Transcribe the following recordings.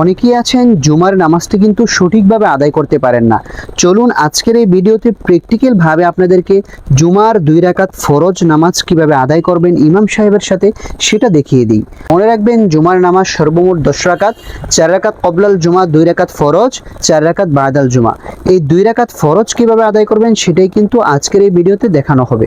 অনেকেই আছেন, জুমার নামাজটি কিন্তু সঠিকভাবে আদায় করতে পারেন না। চলুন আজকের এই ভিডিওতে প্র্যাকটিক্যাল ভাবে আপনাদেরকে জুমার দুই রাকাত ফরজ নামাজ কীভাবে আদায় করবেন ইমাম সাহেবের সাথে সেটা দেখিয়ে দিই। মনে রাখবেন, জুমার নামাজ সর্বমোট দশ রাকাত, চার রাকাত কবলাল জুমা, দুই রাকাত ফরজ, চার রাকাত বাদাল জুমা। এই দুই রাকাত ফরজ কীভাবে আদায় করবেন সেটাই কিন্তু আজকের এই ভিডিওতে দেখানো হবে।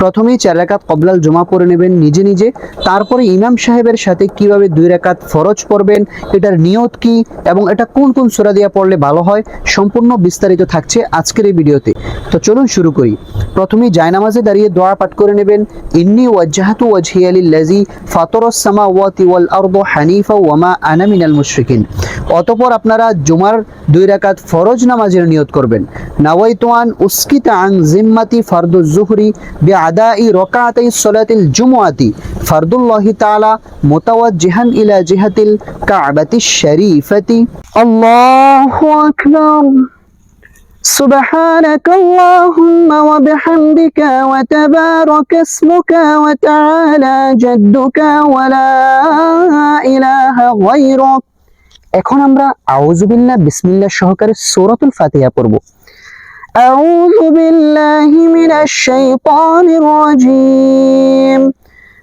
প্রথমেই চার রাকাত কবলাল জুমা পড়ে নেবেন নিজে নিজে, তারপরে ইমাম সাহেবের সাথে কীভাবে দুই রাকাত ফরজ পড়বেন, এটার নিয়ত কি এবং এটা কোন কোন সূরা দিয়ে পড়লে ভালো হয় সম্পূর্ণ বিস্তারিত থাকছে আজকের এই ভিডিওতে। তো চলুন শুরু করি। প্রথমেই জায়নামাজে দাঁড়িয়ে দোয়া পাঠ করে নেবেন, ইন্নি ওয়াজ্জাহাতু ওয়াজহিয়া লিল্লাযী ফাতারাস সামাওয়াতি ওয়াল আরদা হানিফা ওয়া মা আনা মিনাল মুশরিকিন। অতঃপর আপনারা জুমার দুই রাকাত ফরজ নামাজের নিয়ত করবেন। নাওয়াইতু আন উসকিতা আন জিম্মাতি ফারদুজ জুহরি বিআদাই রাকাতাই সালাতিল জুমআতি। ফারদুল্লাহি তাআলা মুতাওয়াজ্জিহান ইলা জিহাতিল কাবাতি শরীফাতি আল্লাহু আকবার سبحانك اللهم وبحمدك وتبارك اسمك وتعالى جدك ولا إله غيرك এখন আমরা আউযুবিল্লাহ বিসমিল্লাহ সহকারে সূরাতুল ফাতিহা পড়ব أعوذ بالله من الشيطان الرجيم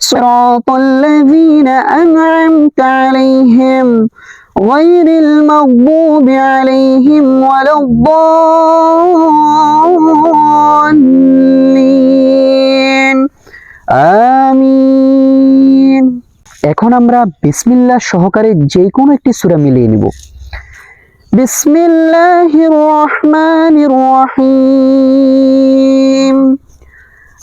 صراط الذين أنعمت عليهم غير المغضوب عليهم ولا الضالين আমিন এখন আমরা বিসমিল্লাহ সহকারে যে কোনো একটি সূরা মিলিয়ে নিব বিসমিল্লাহির রহমানির রহিম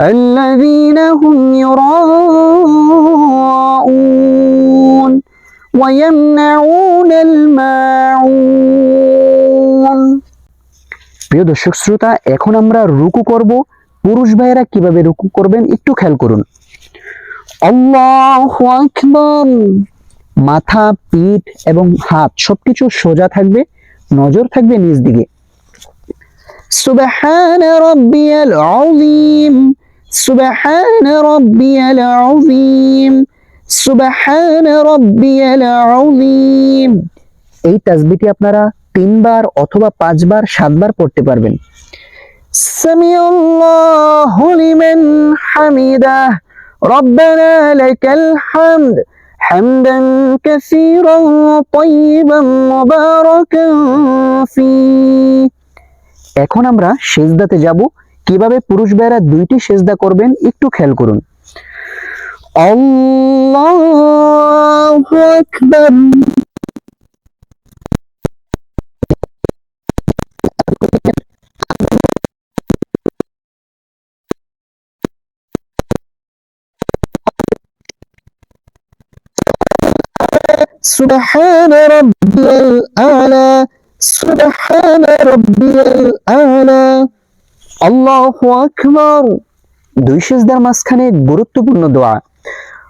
الذين هم يراءون ويمنعون الماعون প্রিয় দর্শক শ্রোতা এখন আমরা রুকু করব পুরুষ ভাইয়েরা কিভাবে রুকু করবেন একটু খেয়াল করুন আল্লাহু আকবার মাথা পিঠ এবং হাত সবকিছু সোজা থাকবে নজর থাকবে নিজ দিকে সুবহান রাব্বিয়াল আযীম সুবহান রাব্বিয়াল আযীম সুবহান রাব্বিয়াল আযীম এই তাসবিহটি আপনারা তিনবার অথবা পাঁচবার সাতবার পড়তে পারবেন সামি আল্লাহু লিমান হামিদাহ ربنا لك الحمد حمدا كثيرا طيبا مباركا فيه এখন আমরা সেজদাতে যাব কিভাবে পুরুষ ভাইরা দুইটি সেজদা করবেন একটু খেয়াল করুন আল্লাহু আকবার سبحان ربي الأعلى سبحان ربي الأعلى الله أكبر দুই সেজদার মাঝখানে গুরুত্বপূর্ণ দোয়া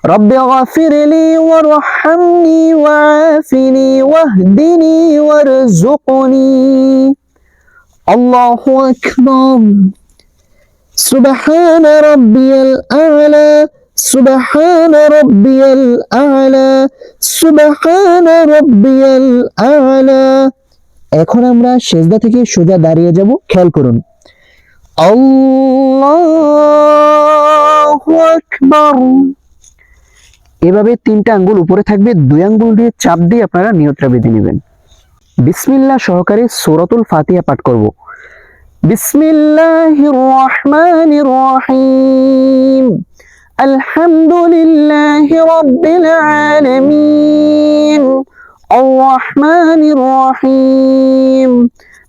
رب اغفر لي وارحمني وعافني واهدني وارزقني الله أكبر سبحان ربي الأعلى سبحان ربي الأعلى سبحان ربي الأعلى এখন আমরা সেজদা থেকে সোজা দাঁড়িয়ে যাব খেয়াল করুন আল্লাহু আকবার। এভাবে তিনটা আঙ্গুল উপরে থাকবে, দুই আঙ্গুল দিয়ে চাপ দিয়ে আপনারা নিয়তটা বেঁধে নেবেন। বিসমিল্লা সহকারে সোরাতুল ফাতিহা পাঠ করব। বিসমিল্লাহির রহমানির রহিম। আলহামদুলিল্লাহি রাব্বিল আলামিন। আর রহমানির রহিম।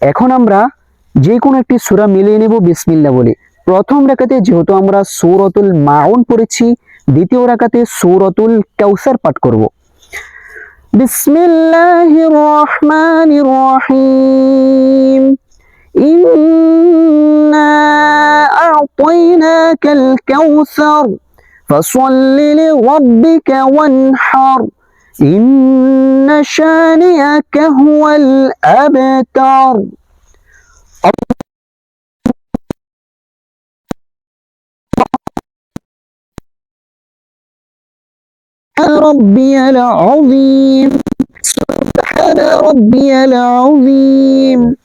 এখন আমরা যে কোনো একটি সূরা মিলিয়ে নেব বিসমিল্লা বলে। প্রথম রাকাতে যেহেতু আমরা সূরাতুল মাউন পড়েছি, দ্বিতীয় রাকাতে সূরাতুল কাউসার পাঠ করব। বিসমিল্লাহির রহমানির রহিম। ইন্না আ'তাইনাকাল কাউসার ফাসাল্লি লিরাব্বিকা ওয়ানহার। إن شانئك هو الأبتر. ربي العظيم. سبحان ربي العظيم.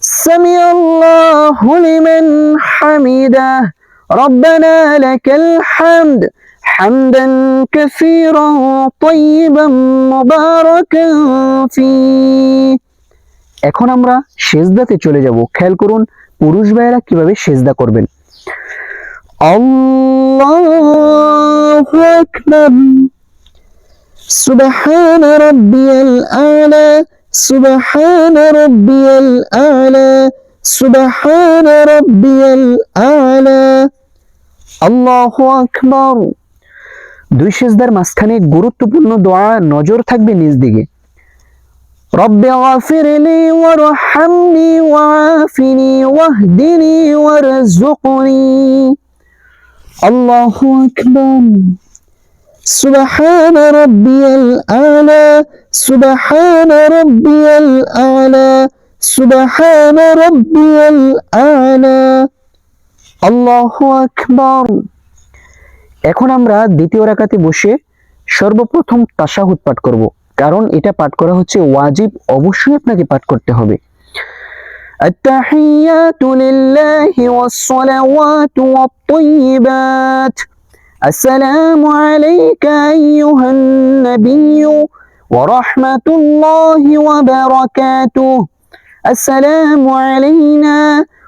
سمع الله لمن حمده. ربنا لك الحمد. حمدا كثيرا طيبا مباركا فيه এখন আমরা সেজদাতে চলে যাব খেয়াল করুন পুরুষ ভাইয়েরা কিভাবে সেজদা করবেন আল্লাহু আকবার سبحان ربي الأعلى سبحان ربي الأعلى سبحان ربي الأعلى الله أكبر দুই সেজদার মাঝখানে গুরুত্বপূর্ণ দোয়া নজর থাকবে নিজ দিকে رب اغفر لي وارحمني وعافني واهدني وارزقني الله أكبر سبحان ربي الأعلى سبحان ربي الأعلى سبحان ربي الأعلى الله أكبر এখন আমরা দ্বিতীয় রাকাতে বসে সর্বপ্রথম তাশাহুদ পাঠ করব কারণ এটা পাঠ করা হচ্ছে ওয়াজিব অবশ্যই আপনাকে পাঠ করতে হবে التحيات لله والصلوات والطيبات السلام عليك أيها النبي ورحمة الله وبركاته السلام علينا